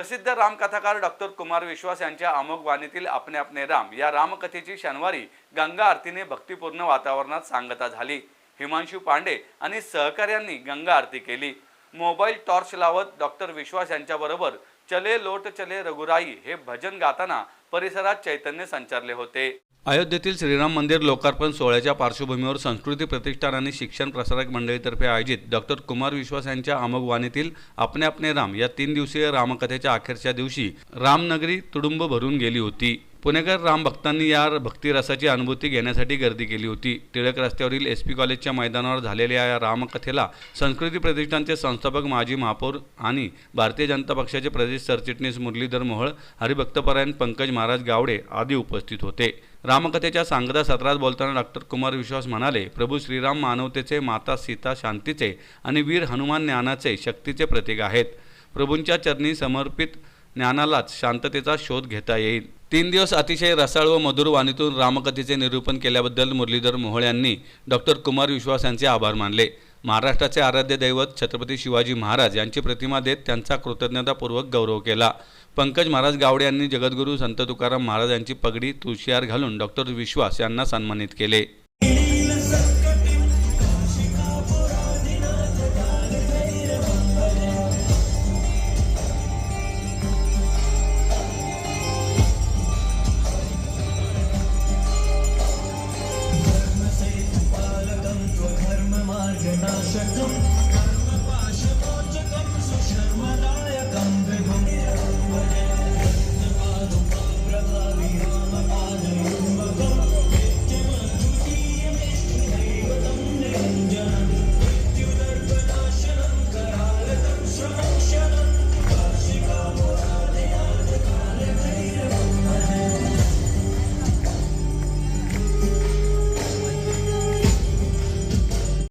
प्रसिद्ध रामकथाकार डॉक्टर कुमार विश्वास यांच्या अमोघ वाणीतील आपणे आपणे राम या रामकथेची शनिवारी गंगा आरतीने भक्तिपूर्ण वातावरणात सांगता झाली. हिमांशू पांडे आणि सहकाऱ्यांनी गंगा आरती केली. मोबाईल टॉर्च लावत डॉक्टर विश्वास यांच्याबरोबर चले लोट चले रघुराई हे भजन गाताना परिसरात चैतन्य संचारले होते. अयोध्येतील श्रीराम मंदिर लोकार्पण सोहळ्याच्या पार्श्वभूमीवर संस्कृती प्रतिष्ठान आणि शिक्षण प्रसारक मंडळीतर्फे आयोजित डॉक्टर कुमार विश्वास यांच्या अमोघ वाणीतील आपणे आपणे राम या तीन दिवसीय रामकथेच्या अखेरच्या दिवशी रामनगरी तुडुंब भरून गेली होती. पुणेकर राम भक्तांनी या भक्तिरसाची अनुभूती घेण्यासाठी गर्दी केली होती. टिळक रस्त्यावरील एस पी कॉलेजच्या मैदानावर झालेल्या या रामकथेला संस्कृती प्रतिष्ठानचे संस्थापक माजी महापौर आणि भारतीय जनता पक्षाचे प्रदेश सरचिटणीस मुरलीधर मोहळ हरिभक्तपरायण पंकज महाराज गावडे आदी उपस्थित होते. रामकथेच्या सांगता सत्रात बोलताना डॉक्टर कुमार विश्वास म्हणाले प्रभू श्रीराम मानवतेचे माता सीता शांतीचे आणि वीर हनुमान ज्ञानाचे शक्तीचे प्रतीक आहेत. प्रभूंच्या चरणी समर्पित ज्ञानालाच शांततेचा शोध घेता येईल. तीन दिवस अतिशय रसाळ व मधुर वाणीतून रामकथेचे निरूपण केल्याबद्दल मुरलीधर मोहोळ यांनी डॉक्टर कुमार विश्वास यांचे आभार मानले. महाराष्ट्राचे आराध्य दैवत छत्रपती शिवाजी महाराज यांची प्रतिमा देत त्यांचा कृतज्ञतापूर्वक गौरव केला. पंकज महाराज गावडे यांनी जगद्गुरू संत तुकाराम महाराज यांची पगडी तुळशीहार घालून डॉक्टर विश्वास यांना सन्मानित केले. Crescendo.